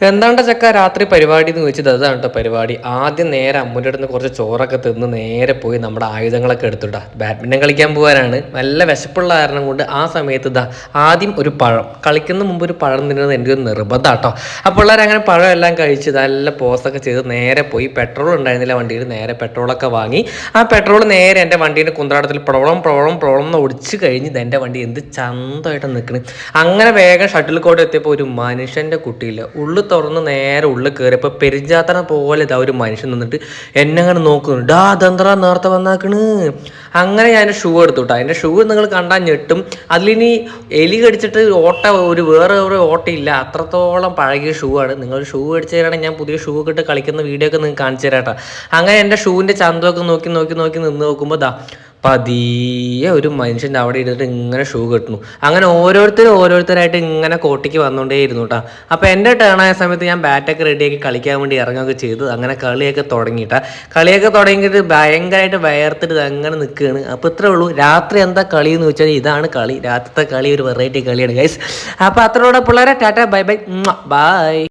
എന്താണ്ട ചക്ക രാത്രി പരിപാടി എന്ന് ചോദിച്ചത് അതാണ് കേട്ടോ പരിപാടി. ആദ്യം നേരെ അമ്മൂന്റെ അടുത്ത് കുറച്ച് ചോറൊക്കെ തിന്ന് നേരെ പോയി നമ്മുടെ ആയുധങ്ങളൊക്കെ എടുത്തുട്ടാ ബാഡ്മിന്റൺ കളിക്കാൻ പോകാനാണ് നല്ല വിശപ്പുള്ള കാരണം കൊണ്ട് ആ സമയത്ത് ഇതാ ആദ്യം ഒരു പഴം. കളിക്കുന്ന മുമ്പ് ഒരു പഴം തിന്നുന്നത് എന്റെ ഒരു നിർബന്ധം കേട്ടോ അപ്പോൾ പിള്ളേർ അങ്ങനെ പഴം എല്ലാം കഴിച്ച് നല്ല പോസൊക്കെ ചെയ്ത് നേരെ പോയി പെട്രോൾ ഉണ്ടായിരുന്നില്ല വണ്ടിയിൽ നേരെ പെട്രോളൊക്കെ വാങ്ങി. ആ പെട്രോൾ നേരെ എന്റെ വണ്ടീന്റെ കുന്ത്രാടത്തിൽ പ്രോളം പ്രോളം പ്രോളം എന്ന് ഒടിച്ച് കഴിഞ്ഞ് എന്റെ വണ്ടി എന്ത് ചന്തമായിട്ട് നിൽക്കണ്. അങ്ങനെ വേഗം ഷട്ടിൽ കോട്ട് എത്തിയപ്പോൾ ഒരു മനുഷ്യന്റെ കുട്ടിയില്ല. ഉള്ളു തുറന്ന് നേരെ ഉള്ളിൽ കയറിയപ്പോൾ പെരിഞ്ചാത്തന പോലെ ഇതാ ഒരു മനുഷ്യൻ നിന്നിട്ട് എന്നെ അങ്ങനെ നോക്കുന്നു. ഡാ അതെന്തറാ നേരത്തെ വന്നാക്കണ്? അങ്ങനെ ഞാൻ ഷൂ എടുത്തു കേട്ടോ അതിന്റെ ഷൂ നിങ്ങൾ കണ്ടാൽ ഞെട്ടും. അതിലിനി എലി കടിച്ചിട്ട് ഓട്ട ഒരു വേറെ ഒരു ഓട്ടയില്ല. അത്രത്തോളം പഴകിയ ഷൂ ആണ്. നിങ്ങൾ ഷൂ അടിച്ചു തരാണെങ്കിൽ ഞാൻ പുതിയ ഷൂ ഒക്കെ ഇട്ട് കളിക്കുന്ന വീഡിയോ ഒക്കെ നിങ്ങൾക്ക് കാണിച്ചു തരാം കേട്ടോ അങ്ങനെ എന്റെ ഷൂവിന്റെ ചന്തമൊക്കെ നോക്കി നോക്കി നോക്കി നിന്ന് നോക്കുമ്പോൾ ദാ പതിയെ ഒരു മനുഷ്യന്റെ അവിടെ ഇരുന്നിട്ട് ഇങ്ങനെ ഷൂ കെട്ടുന്നു. അങ്ങനെ ഓരോരുത്തരും ഓരോരുത്തരായിട്ട് ഇങ്ങനെ കോട്ടിക്ക് വന്നുകൊണ്ടേയിരുന്നു കേട്ടോ അപ്പോൾ എന്റെ ടേൺ ആയ സമയത്ത് ഞാൻ ബാറ്റൊക്കെ റെഡിയാക്കി കളിക്കാൻ വേണ്ടി ഇറങ്ങുകയൊക്കെ ചെയ്തു. അങ്ങനെ കളിയൊക്കെ തുടങ്ങിയിട്ട കളിയൊക്കെ തുടങ്ങിയിട്ട് ഭയങ്കരമായിട്ട് വയർത്തിട്ട് അങ്ങനെ നിൽക്കുകയാണ്. അപ്പോൾ ഇത്രേ ഉള്ളൂ. രാത്രി എന്താ കളി എന്ന് വെച്ചാൽ ഇതാണ് കളി. രാത്രിത്തെ കളി ഒരു വെറൈറ്റി കളിയാണ് ഗൈസ് അപ്പോൾ അത്രയോടെ പിള്ളേരെ ടാറ്റ ബൈ ബൈ. ബൈ.